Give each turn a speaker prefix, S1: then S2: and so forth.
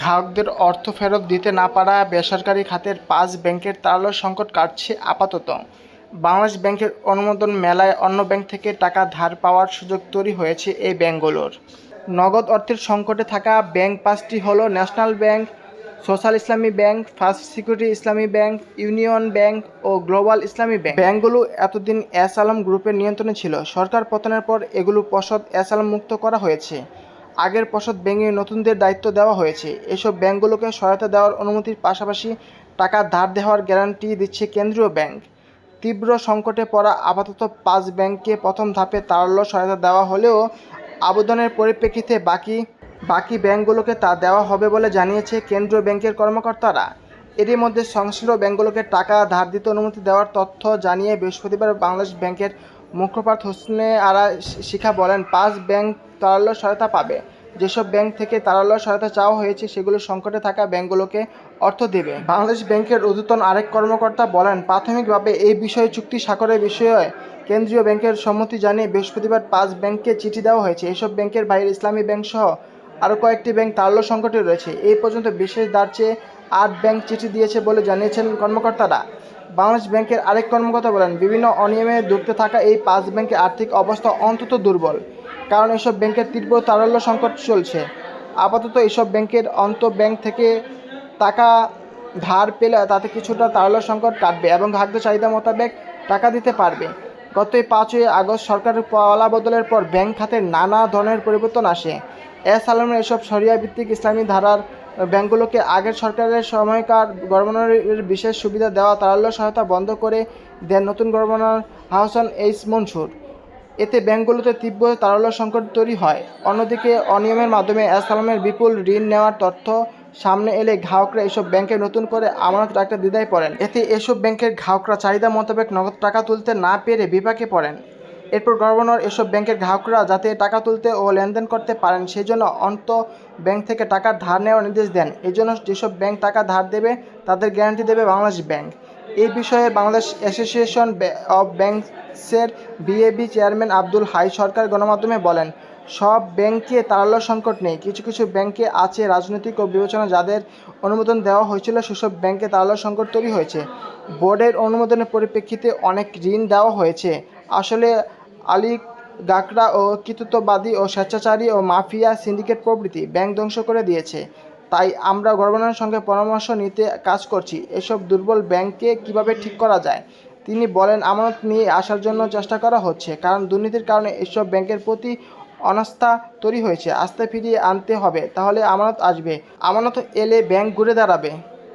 S1: গ্রাহকদের অর্থ ফেরত দিতে না পারা বেসরকারি খাতের পাঁচ ব্যাংকের তারল্য সংকট কাটছে আপাতত। বাংলাদেশ ব্যাংকের অনুমোদন মেলায় অন্য ব্যাংক থেকে টাকা ধার পাওয়ার সুযোগ তৈরি হয়েছে এই ব্যাংকগুলোর। নগদ অর্থের সংকটে থাকা ব্যাংক পাঁচটি হলো national bank, social Islami bank, first security Islami bank, union bank ও গ্লোবাল ইসলামী ব্যাংক। ব্যাংকগুলো এতদিন এস আলম গ্রুপের নিয়ন্ত্রণে ছিল। সরকার পতনের পর এগুলো পর্ষদ এস আলম মুক্ত করা হয়েছে। আগের পর্ষদ ব্যাংকে নতুনদের দায়িত্ব দেওয়া হয়েছে। এসব ব্যাংকগুলোকে সহায়তা দেওয়ার অনুমতির পাশাপাশি টাকা ধার দেওয়ার গ্যারান্টি দিচ্ছে কেন্দ্রীয় ব্যাংক। তীব্র সংকটে পড়া আপাতত পাঁচ ব্যাংককে প্রথম ধাপে তারল্য সহায়তা দেওয়া হলেও আবেদনের পরিপ্রেক্ষিতে বাকি বাকি ব্যাংকগুলোকে তা দেওয়া হবে বলে জানিয়েছে কেন্দ্রীয় ব্যাংকের কর্মকর্তারা। এরই মধ্যে সংশ্লিষ্ট ব্যাংকগুলোকে টাকা ধার দিতে অনুমতি দেওয়ার তথ্য জানিয়ে বৃহস্পতিবার বাংলাদেশ ব্যাংকের মুখপাত্র হোসনে আরা শিখা বলেন, পাঁচ ব্যাংক তারল্য সহায়তা পাবে। যেসব ব্যাংক থেকে তারল্য সহায়তা চাওয়া হয়েছে, সেগুলো সংকটে থাকা ব্যাংকগুলোকে অর্থ দেবে। বাংলাদেশ ব্যাংকের ঊর্ধ্বতন আরেক কর্মকর্তা বলেন, প্রাথমিকভাবে এই বিষয়ে চুক্তি স্বাক্ষরের বিষয়ে কেন্দ্রীয় ব্যাংকের সম্মতি জানিয়ে বৃহস্পতিবার পাঁচ ব্যাংককে চিঠি দেওয়া হয়েছে। এসব ব্যাংকের বাইরে ইসলামী ব্যাংক সহ আরও কয়েকটি ব্যাংক তারল্য সংকটে রয়েছে। এই পর্যন্ত বিশেষ দাঁড় চেয়ে আট ব্যাংক চিঠি দিয়েছে বলে জানিয়েছেন কর্মকর্তারা। বাংলাদেশ ব্যাংকের আরেক কর্মকর্তা বলেন, বিভিন্ন অনিয়মে যুক্ত থাকা এই পাঁচ ব্যাংকের আর্থিক অবস্থা অন্তত দুর্বল। কারণ এসব ব্যাংকের তীব্র তারল্য সংকট চলছে। আপাতত এসব ব্যাংকের অন্ত ব্যাংক থেকে টাকা ধার পেলে তাতে কিছুটা তারল্য সংকট কাটবে এবং গ্রাহকদের চাহিদা মোতাবেক টাকা দিতে পারবে। গত পাঁচই আগস্ট সরকারের পাওয়ালা বদলের পর ব্যাংক খাতের নানা ধরনের পরিবর্তন আসে। এস আলমের এসব সরিয়া ভিত্তিক ইসলামী ধারার ব্যাংকগুলোকে আগের সরকারের সময়কার গভর্নরের বিশেষ সুবিধা দেওয়া তারল্য সহায়তা বন্ধ করে দেন নতুন গভর্নর হাসান এইস মনসুর। এতে ব্যাংকগুলোতে তীব্র তারল্য সংকট তৈরি হয়। অন্যদিকে অনিয়মের মাধ্যমে এস আলমের বিপুল ঋণ নেওয়ার তথ্য সামনে এলে গ্রাহকরা এসব ব্যাংকে নতুন করে আমানত রাখতে দ্বিধায় পড়েন। এতে এসব ব্যাংকের গ্রাহকরা চাহিদা মোতাবেক নগদ টাকা তুলতে না পেরে বিপাকে পড়েন। এরপর গভর্নর এসব ব্যাংকের গ্রাহকরা যাতে টাকা তুলতে ও লেনদেন করতে পারেন সেই জন্য অন্ত ব্যাংক থেকে টাকা ধার নেওয়ার নির্দেশ দেন। এই জন্য যেসব ব্যাংক টাকা ধার দেবে, তাদের গ্যারান্টি দেবে বাংলাদেশ ব্যাংক। এই বিষয়ে বাংলাদেশ অ্যাসোসিয়েশন অব ব্যাংকসের বিএবি চেয়ারম্যান আব্দুল হাই সরকার গণমাধ্যমে বলেন, সব ব্যাংকে তারল্য সংকট নেই। কিছু কিছু ব্যাংকে আছে রাজনৈতিক ও বিবেচনা যাদের অনুমোদন দেওয়া হয়েছিল, সেসব ব্যাংকে তারল্য সংকট তৈরি হয়েছে। বোর্ডের অনুমোদনের পরিপ্রেক্ষিতে অনেক ঋণ দেওয়া হয়েছে। আসলে আলী গাকড়া ও কৃতিত্ববাদী ও স্বেচ্ছাচারী ও মাফিয়া সিন্ডিকেট প্রভৃতি ব্যাংক ধ্বংস করে দিয়েছে। তাই আমরা গভর্নরের সঙ্গে পরামর্শ নিতে কাজ করছি। এসব দুর্বল ব্যাংককে কীভাবে ঠিক করা যায়? তিনি বলেন, আমানত নিয়ে আসার জন্য চেষ্টা করা হচ্ছে, কারণ দুর্নীতির কারণে এসব ব্যাংকের প্রতি অনাস্থা তৈরি হয়েছে। আস্তে ফিরিয়ে আনতে হবে, তাহলে আমানত আসবে। আমানত এলে ব্যাংক ঘুরে দাঁড়াবে।